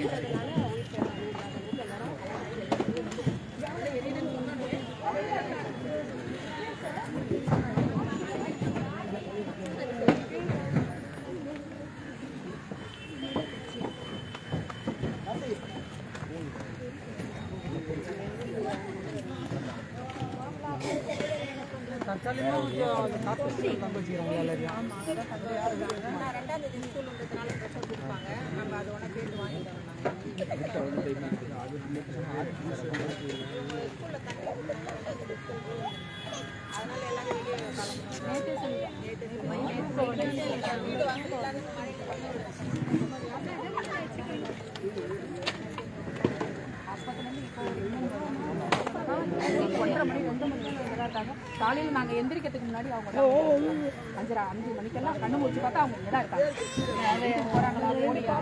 ரெண்டாம் ஒன்றரை மணி ரெண்டு மணி இருக்காங்க காலையில் நாங்கள் எந்திரிக்கிறதுக்கு முன்னாடி அவங்க அஞ்சரை அஞ்சு மணிக்கெல்லாம் கண்ணு முடிச்சு பார்த்தா அவங்க இங்கே தான் இருக்காங்க போகிறாங்களா போலியா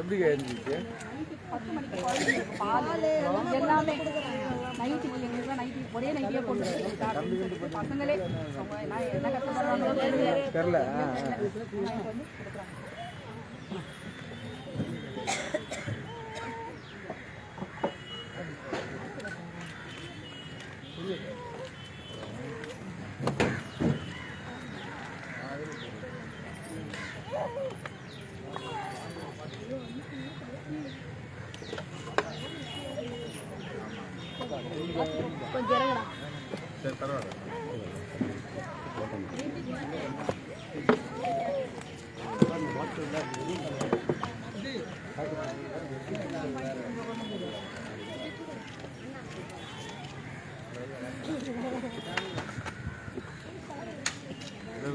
எப்படி பத்து மணிக்கு குழந்தைங்களுக்கு பால் எல்லாமே நைட்டு எங்களுக்கு நைட்டு ஒரே நைட்டியே கொண்டு வந்து பசங்களே எல்லாம் என்ன கஷ்டப்படுறாங்களோ தெரியல.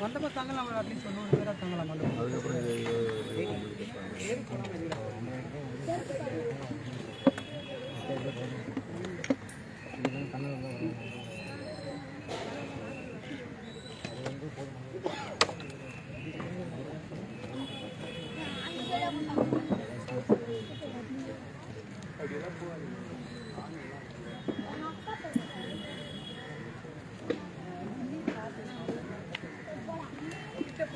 மண்டபம் தங்கலாம் அட்லீஸ்ட் தொண்ணூறு பேராக தங்கலாம் மண்டபம் அதுக்கப்புறம் இது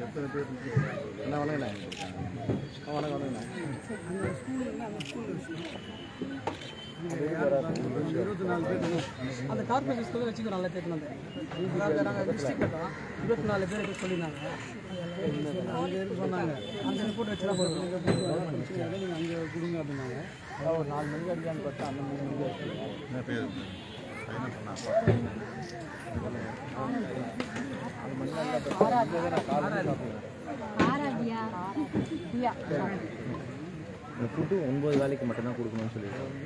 எத்தனை பேர் என்ன வணங்கண்ணே ஆ, வணக்கம் வணங்கண்ணே இருபத்தி நாலு பேர் அந்த ஸ்கூலில் வச்சுக்கோ நல்ல பேர் வந்து அதாவது நாங்கள் டிஸ்ட்ரிக்ட் தான் இருபத்தி நாலு பேர் சொல்லியிருந்தாங்க. சொன்னாங்க அந்த ரிப்போர்ட் வச்சு தான் நீங்கள் அங்கே கொடுங்க அப்படின்னாங்க ஒரு நாலு மணிக்கு அடிக்கான்னு பார்த்தா அந்த மூணு மணிக்கு இந்த ஃபுட்டு ஒன்பது வேலைக்கு மட்டும்தான் கொடுக்கணும்னு சொல்லியிருக்காங்க.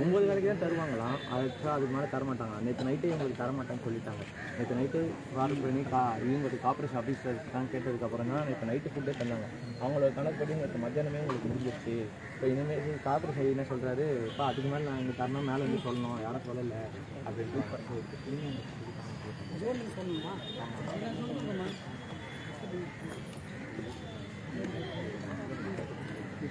ஒன்பது வேலைக்கு தான் தருவாங்களாம் அதுக்கு அதுக்கு மேலே தர மாட்டாங்க நேற்று நைட்டே எங்களுக்கு தர சொல்லிட்டாங்க. நேற்று நைட்டு கால் பண்ணி கா இவங்களுக்கு கார்பரேஷன் ஆஃபீஸர் தான் கேட்டதுக்கப்புறம் தான் நேற்று நைட்டு ஃபுட்டே தந்தாங்க. அவங்களோட கணக்குப்படி நேற்று மத்தியானமே உங்களுக்கு முடிஞ்சிருச்சு. இப்போ இனிமேல் கார்பரேஷன் என்ன சொல்கிறாரு இப்போ அதுக்கு மேலே நான் இங்கே தரணும் மேலே வந்து சொல்லணும் யாரும் சொல்லலை. அப்படின்ட்டு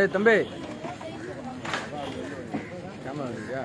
ஏய் தம்பி. கேமரா இருக்கியா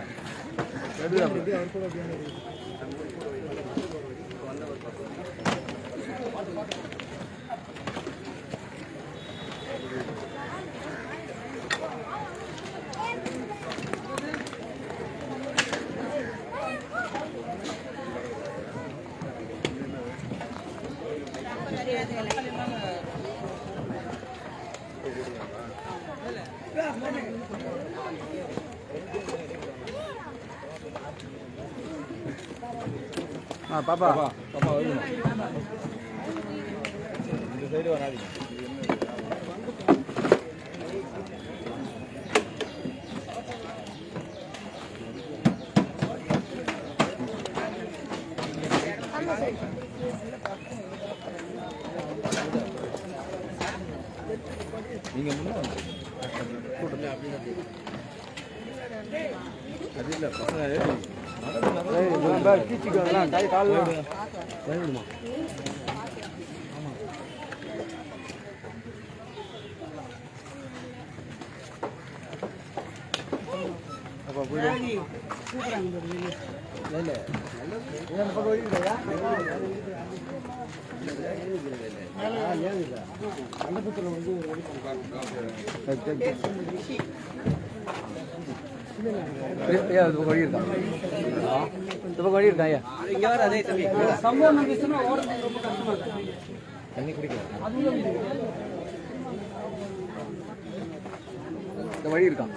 ஆ பாப்பா. பாப்பா இந்த சைடு வராதீங்க நீங்க முன்னாடி கூட்டத்தில் அது இல்லை பசங்க கீச்சிக்கலாம் கை கால்லாம் இந்த பக்கம் இருக்கான் ஐயா இது பக்கம் ஓடிருக்கான்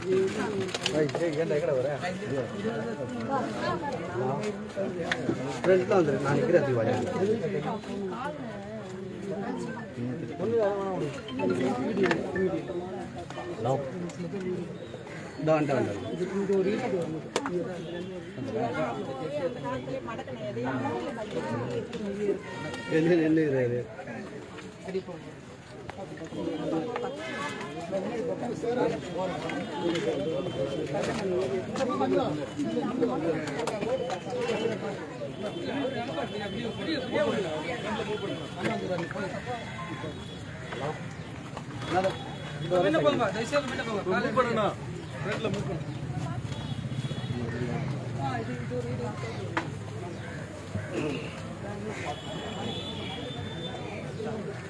இந்த பக்கம் ஓடிருக்கான் ஐயா இங்கே வர அதே தம்பி சம்பவம் நடந்துச்சுன்னா ரொம்ப கஷ்டமா இருக்கு தண்ணி குடிக்கலாம் இந்த வழி இருக்கான் சரி நான் வாங்கி பார்த்து ஏய், ஏய், ஏன்டா எங்கடா வர ஃப்ரெண்ட்ஸ் தான் வந்துருக்கு நான் நிற்கிறேன் அது வழி இந்த வந்துட்டு வந்துட்டு என்ன என்ன இது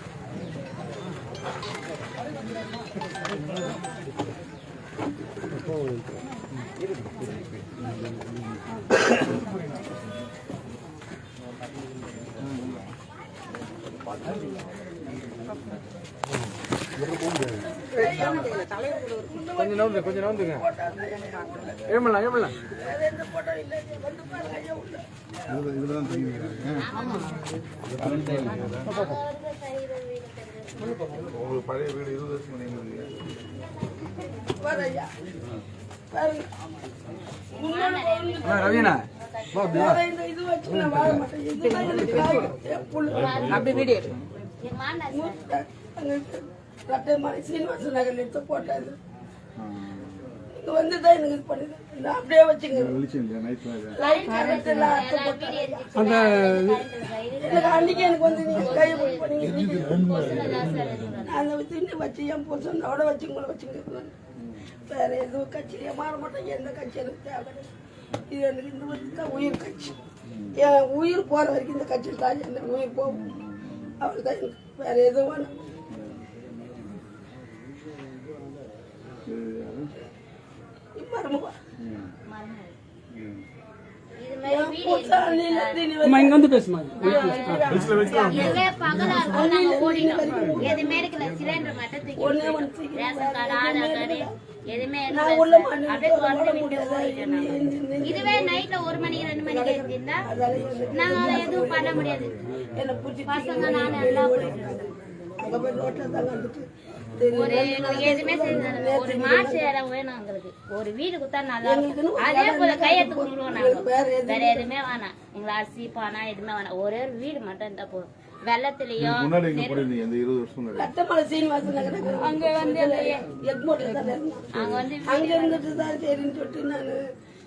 கொஞ்சம் நவுந்து கொஞ்சம் நவுந்துங்க ஏமலாம் ஏமலாம் இதில் தான் உங்களுக்கு பழைய வீடு இருபது வருஷம் முன்னாடி ரவீனா. வா அப்படி வீடியோ நகர் எடுத்து வந்து தான் எனக்கு இது பண்ணுது. அப்படியே வச்சுங்க. அந்த அன்னைக்கு எனக்கு வந்து நீங்க கையை அந்த வச்சு வச்சு என் பொண்ணோட வச்சு உங்களை வச்சுங்க வேற எதுவும் கட்சியிலே மாற மாட்டேன் எந்த கட்சி எனக்கு தேவை. இது எனக்கு இந்த தான் உயிர் கட்சி. என் உயிர் போற வரைக்கும் இந்த கட்சியில் தான் உயிர் போகும். அவள் தான் வேற எதுவும் வேணாம். மருமவா என் புருஷன் அண்ணில தீனி அம்மா இங்க வந்து பேசுமா? எதுவுமே இருக்கல சிலிண்டர் மட்டும் தூக்கி ரேஷன் கார்டு ஆதார் கார்டு எதுவுமே இதுவே நைட்ல ஒரு மணிக்கு ரெண்டு மணிக்கு எடுத்திருந்தா நாங்க எதுவும் பண்ண முடியாது பசங்க நானும் எல்லாம் போயிட்டு ஒரு எதுவுமே ஒரு மாசு இடம் வேணும் எங்களுக்கு ஒரு வீடு கொடுத்தா நல்லா இருக்கும். அதே போல கையெழுத்து கும்பிடுவோம் நாங்க. வேற எதுவுமே வேணாம். எங்களுக்கு அரிசி பானை எதுவுமே வேணாம். ஒரே ஒரு வீடு மட்டும் இருந்தா போதும். இருந்தேன் அங்க வந்து அங்க இருந்துட்டு தான் சரின்னு சொல்லிட்டு நான்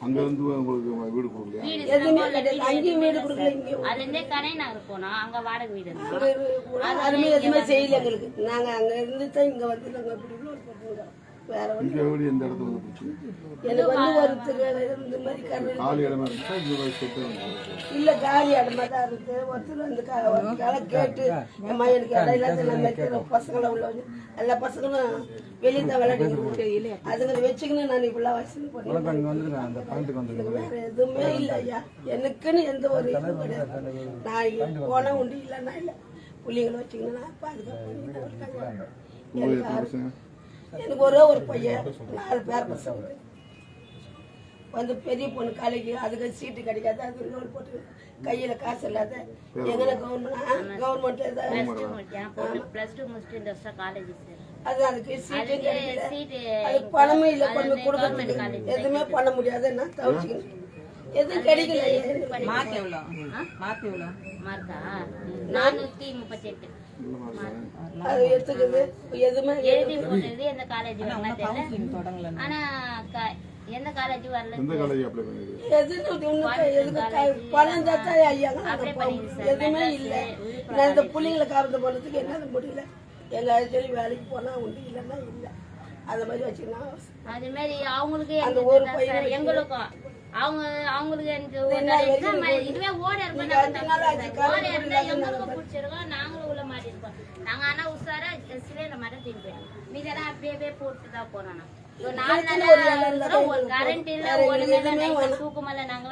அங்க இருந்து உங்களுக்கு வீடு கொடுக்கலையா? அங்கேயும் வீடு கொடுக்கல அது இருந்தே கனை நகர் போனோம் அங்க வாடகை வீடு இருந்தோம் யாருமே எதுவுமே செய்யல எங்களுக்கு. நாங்க அங்க இருந்து தான் இங்க வந்து நாங்க இப்படி வேற எந்த இடத்துல எனக்கு வந்து ஒருத்தர் இந்த மாதிரி கரு காலி இடமா இருந்துச்சா? இந்த மாதிரி சொத்து இருந்துச்சா? இல்ல காலி இடமா தான் இருக்கு. ஒருத்தர் வந்து ஒரு கால கேட்டு அம்மா எனக்கு இடம் இல்லாத வைக்கிறேன் பசங்களை உள்ள வந்து எல்லா பசங்களும் வெளியே தான் விளையாடி அதுங்களை வச்சுக்கின்னு நான் பாயிண்ட்டுக்கு வந்துருங்க வேற எதுவுமே இல்ல ஐயா. எனக்குன்னு எந்த ஒரு இதுவும் கிடையாது. நான் இங்க போனா உண்டு இல்லைன்னா இல்லை. பிள்ளைங்களை வச்சுக்கின்னு நான் பாதுகாப்பு. எனக்கு ஒரே ஒரு பையன் நாலு பேர் பசங்க. வந்து பெரிய பொண்ணு காலேஜ் அதுக்கு சீட்டு கிடைக்காது அது லோன் போட்டு கையில் காசு இல்லாத எங்கே கவர்மெண்ட் கவர்மெண்ட் ப்ளஸ் டூ முடிச்சுட்டு இந்த காலேஜ் அது அதுக்கு சீட்டு கிடைக்கல. அதுக்கு பணமும் இல்லை கொண்டு கொடுக்க எதுவுமே பண்ண முடியாது நான் தவிச்சுக்கணும் எதுவும் கிடைக்கல. மார்க் எவ்வளோ? மார்க் எவ்வளோ? மார்க்கா? நானூற்றி முப்பத்தி எட்டு அது எடுத்துக்குது. எதுவுமே எழுதி போட்டது எந்த காலேஜ் வரலாம் ஆனா எந்த காலேஜ் வரல எந்த காலேஜ் அப்ளை பண்ணிருக்கு? எதுக்கு ஒண்ணு எதுக்கு க- பணம் தான் ஐயா நாங்க போவோம். எதுவுமே இல்லை. நான் இந்த பிள்ளைங்களை காப்பது பண்ணுறதுக்கு என்னால முடியல. எங்க சொல்லி வேலைக்கு போனா உண்டு இல்லைன்னா இல்லை. அந்த மாதிரி வச்சுக்கணும். அது மாதிரி அவங்களுக்கு அந்த ஒரு பையனை எங்களுக்கும். அவங்க அவங்களுக்கு எனக்கு போகுது? இதுவே ஓட இருக்கும் நீங்க ஓட இருந்தா எங்களுக்கும் பிடிச்சிருக்கோம்? நாங்களும் உள்ள மாட்டிருக்கோம் நாங்க ஆனா உஷாரா சிலிண்டர் மட்டும் திருப்பி மீதெல்லாம் அப்படியே போட்டு தான் போனோம் இல்ல, ஒரு கரண்ட் இல்ல நாங்க நாங்க.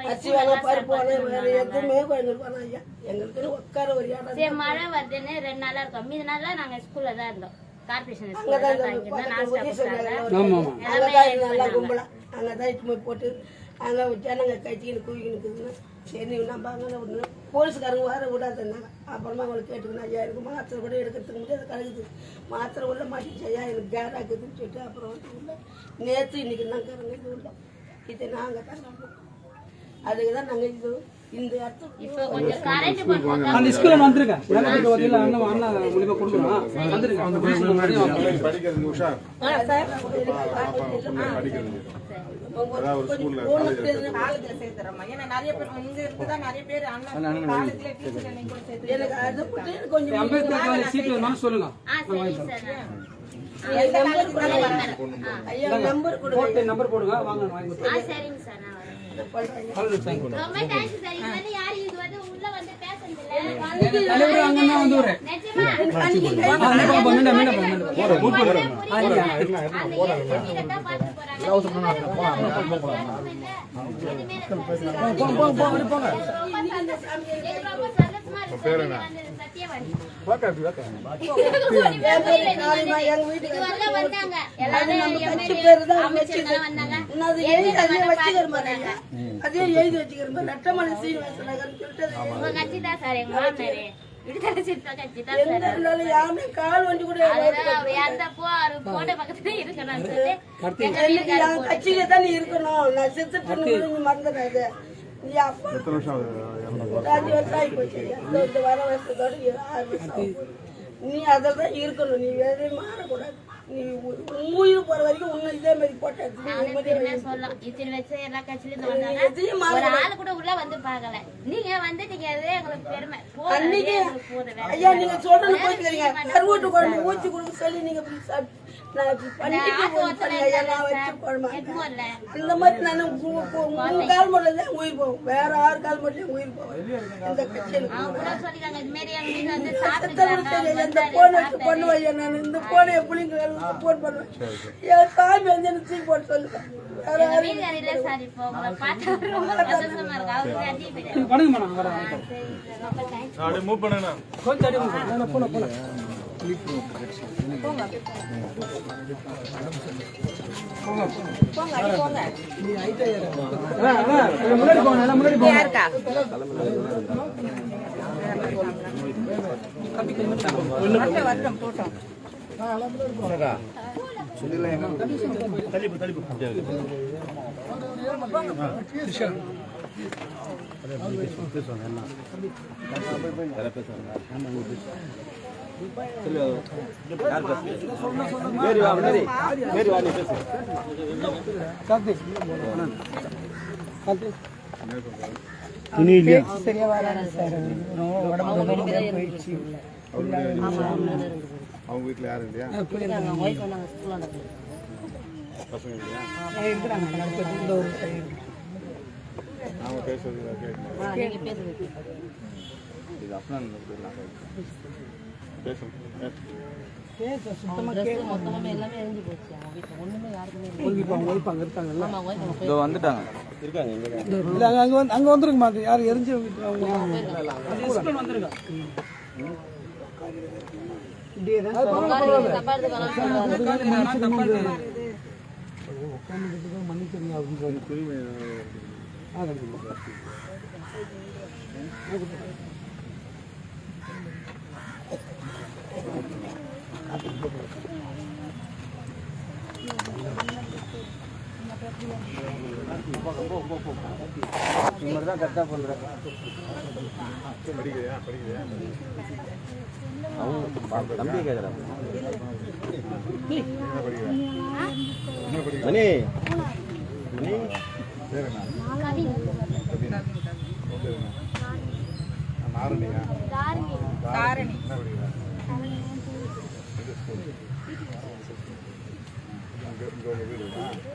ஒரு இடம் சரி மழை வருதுன்னு ரெண்டு நாளா இருக்கோம். மீதி நாள்ல நாங்க ஸ்கூல்ல தான் இருந்தோம். கார்பரேஷன் ஸ்கூல்ல தான் நாஸ்டா கொடுத்தாங்க எல்லாம் நல்லா கும்பலா. அங்கதான் போட்டு அங்க ஜனங்க கட்டிக்கின்னு குவிக்கின்னு சரி நம்ம அங்கே விடணும் போலீஸ்காரங்க வர விடாதுன்னாங்க அப்புறமா அவங்களை கேட்டுக்கணும் ஐயா எனக்கு மாத்திரை கூட எடுக்கிறதுக்கு முடியாது கலக்குது மாத்திரை உள்ள மாட்டிச்சு ஐயா எனக்கு கேராக்குதுன்னு சொல்லிட்டு அப்புறம் வந்து உள்ள நேற்று இன்னைக்கு கருங்க இது உள்ள. இது நாங்கள் தான் அதுக்கு தான் நாங்கள் இது அந்த ஸ்கூல்ல வகையில் அண்ணன் அண்ணன் மூலியமா கொடுக்குறோம் வந்திருக்கேன் அந்த படிக்கிறது உஷா படிக்கிறது அம்பேத்கர் காலேஜ் சீட் வேணும்னு சொல்லுங்க நம்பர் போடுங்க வாங்க வாங்கி எங்க வீட்டுக்கு வந்தாங்க. எல்லாரும் பேரு தான் அமைச்சர்லாம் வந்தாங்க. அது எழுதி அதே வச்சுக்கிற மாதிரி அதே எழுதி வச்சுக்கிற மாதிரி நட்டமலை சீனிவாச நகர்னு சொல்லிட்டு அது உங்க கட்சி தான் சார் எங்க மாமனாரு. விடுதலை சிறுத்தை கட்சி தான் எங்க சார். இருந்தாலும் யாருமே கால் வண்டி கூட அதுதான் அவர் இறந்தப்போ அவர் போட்ட பக்கத்துல இருக்கணும்னு சொல்லி எங்க எனக்கு வீட்டுக்காரர் என் கட்சியில தான் நீ இருக்கணும். நான் மறந்துடாத. நீ அப்பா. எத்தனை வருஷம் ஆகுது? வர வருஷத்தோட. நீ அதில் தான் இருக்கணும். நீ வேறே மாறக்கூடாது. உயிர் போற வரைக்கும் உன்னை இதே மாதிரி போட்டு எடுத்து நானே நிம்மதியா பெருமையா வை. சொல்லலாம் இத்தனை வச்சு எல்லா கட்சியிலும் நீங்க வந்தாங்க எதையும் ஒரு மாறல. ஆள் கூட உள்ள வந்து பார்க்கல நீங்க வந்து நீங்க அதே எங்களுக்கு பெருமை அன்னைக்கு ஐயா நீங்க. சொல்றது செய்ய மாட்டோம். கருவூட்டு குழம்பு ஊற்றி கொடுக்க சொல்லி நீங்க வச்சு. அந்த மாதிரி நான் உங்க- உங்க- உங்க கால் மட்டும் தான் உயிர் போகும் வேற ஆறு கால் மட்டும் உயிர் போகும் இந்த கட்சியில். இந்த போன் சாப்பிட்டாரு. பண்ணுவேன் ஐயா நான் இந்த போனை பிள்ளைங்க போன் பண்ணுவேன் என் சாமி வந்து எனக்கு தூக்கி போட்டு சொல்லுவேன் வேற எங்க யாரும் வீட்டுக்காரர் இல்ல சார் இப்போ உங்களை பார்த்தா ரொம்ப சந்தோஷமா இருக்கு அவரு தான் டீ போயிட்டாரு. பண்ணுங்கம்மா நான் வரேன் ஆ, சரி சார், ரொம்ப thanks. அப்படியே மூவ் பண்ணுங்கண்ணா கொஞ்சம் அடி போன போன போன போங்க அடி போங்க முன்னாடி கார்த்திக். கார்த்திக். சரியா வராது சார். உடம்பு போயிடுச்சு. அவங்க வீட்டில் யாரும் இல்லையா? பசங்க இல்லையா? நாம பேசுறது இது வந்துட்டாங்க. இல்ல அங்க அங்க வந்து அங்க வந்துருங்க மாதிரி யார் எரிஞ்சு தான் மன்னிச்சிருங்க அப்படின்னு சொல்லி திரும்பி ஆ, கண்டிப்பா. படிக்கிறியா படிக்கிறியா தம்பி கேட்குறாங்க மணி மணி நாரணியா தாரணி என்ன இங்கே இங்கே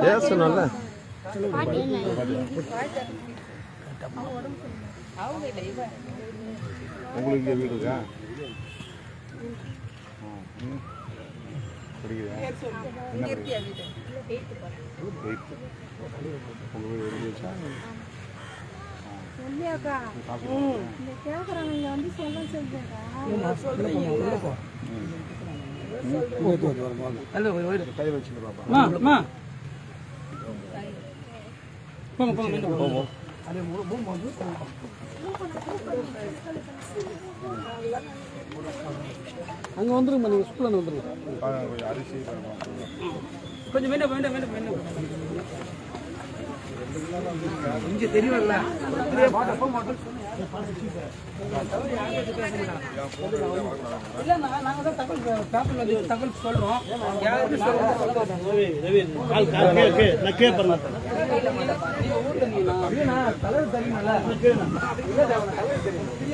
பேசணும்ல உங்களுக்கு இங்கே வீடு இருக்கா? எயித்து. உங்கள் வீடு அதே மூணு மூணு வந்து அங்கே வந்துருங்கம்மா நீங்கள் ஸ்கூலில் வந்துருங்க. கொஞ்சம் வேண்டாம் வேண்டாம் வேண்டாம் வேண்டாம் கொஞ்சம் தெரியல இல்ல நான் நாங்க தான் தகவல் சொல்றோம் யாருக்கு தலைவர்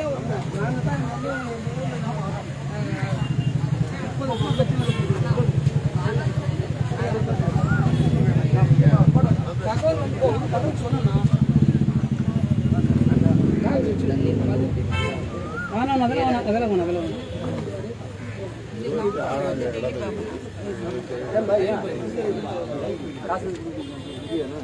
வருங்க. நாங்க தான் இங்க வந்து முப்பது முப்பது லட்சம் தகவல் வந்து தகவல் சொன்னா வேணாம் அதெல்லாம் வேணாம் அதெல்லாம் வேணாம் அதெல்லாம் வேணாம்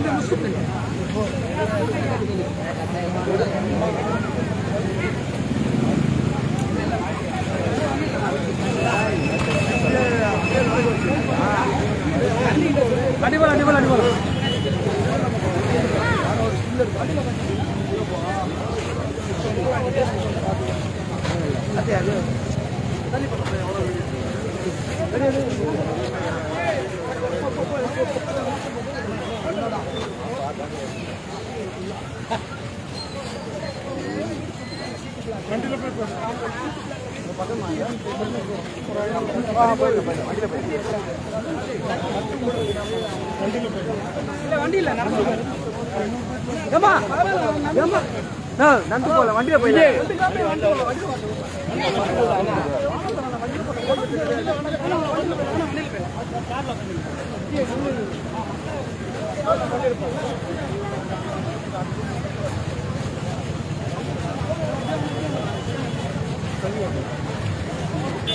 கொஞ்சம் please, முன்னாடி கொஞ்சம் முன்னாடி இப்படி இப்படி தண்ணி எடுத்துக்கணும் அம்மா தண்ணி தண்ணி அவங்க தான் அவங்க தான் பார்க்கணும் நீங்க அடிபோல் அடிபோல் அடிபோல் வண்டி இல்ல நடந்து ஏமா ஏமா நந்து போல வண்டியில போயில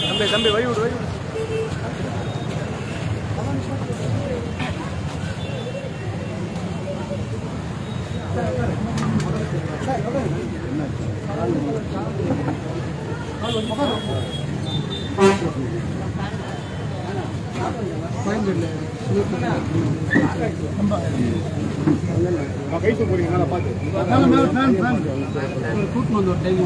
தம்பி தம்பி வழி விடு வழி விடு கூட்டு வந்து ஒரு டைம்